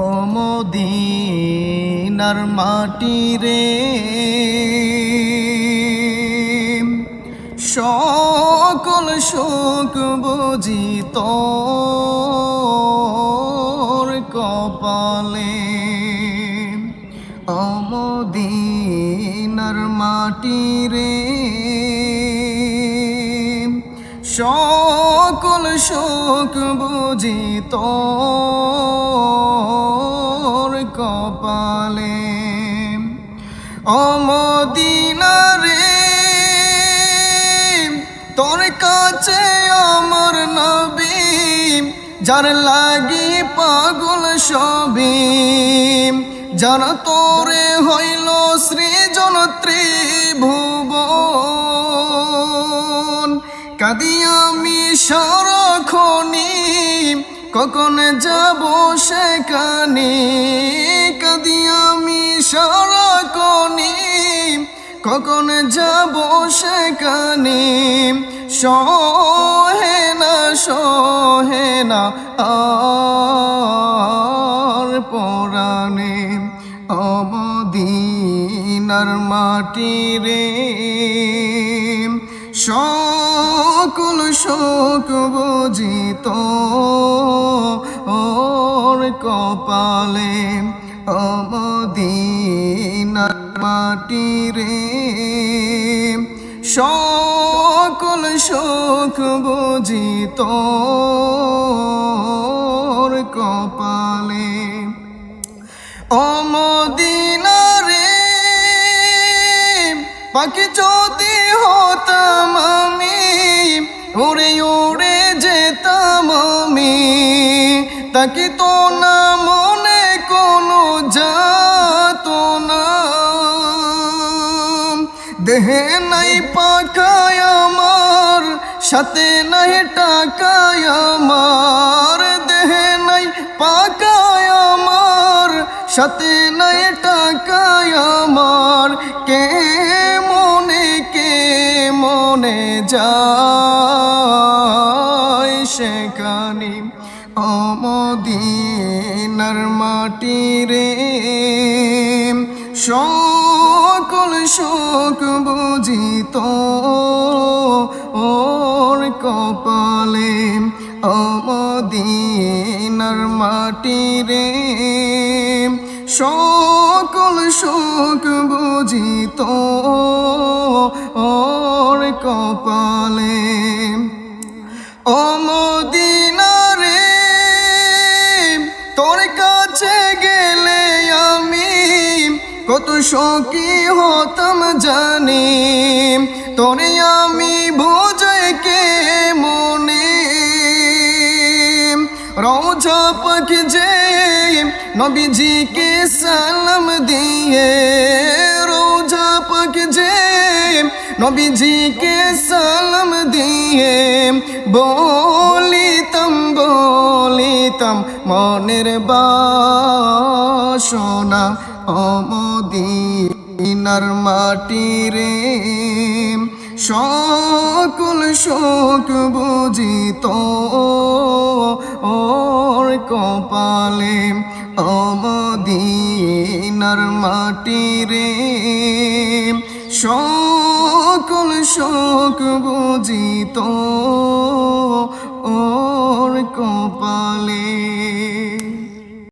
অমদিনার মাটি রে। সকল শোক বুঝিত কপালে। অমদিনার মাটি রে। সকল শোক বুঝিত কপালে। অমদিনারে তোর কাছে আমার নবী, যার লাগি পাগল সবি, যার তোরে হইল সৃজন ত্রিভুবন। কাদি আমি সারখনি, কখন যাব সেখানে? আমি সারখনি কখন যাব সেখানে? সহে না সহে না, আর পরাণে অমদিনার মাটি রে। সকল শোক বুঝিত ওর কপালে অমদিনার মাটি রে। সকল শোক বুঝিত কপালে। অমদিনারে পাখি যদি হতাম আমি, উড়ে উড়ে যেতাম আমি, তাকে দেহে নাই পাখায় আমার, সাথে নাই টাকায় আমার। দেহে নাই পাকায় আমার, সাথে নাই টাকায় আমার। কে মনে কে মনে যায় সেখানে? অমদিনার মাটি রে। সকল শোক বুঝিত। ওর কপালে অমদিনার মাটি রে। সকল শোক বুঝিত। ওর কপালে অমদিনারে কত শোকি হতাম জানি, তোরে আমি কে মনে? রোজা পাখি যে নবীজিকে সালাম দিয়ে রোজা পাখি যে নবীজিকে সালাম দিয়ে, বলিতাম বলিতাম মনের বাসনা অমদিনার মাটি রে সকল শোক বুঝিত। ওর কপালে অমদিনার মাটি রে সকল শোক বুঝিত।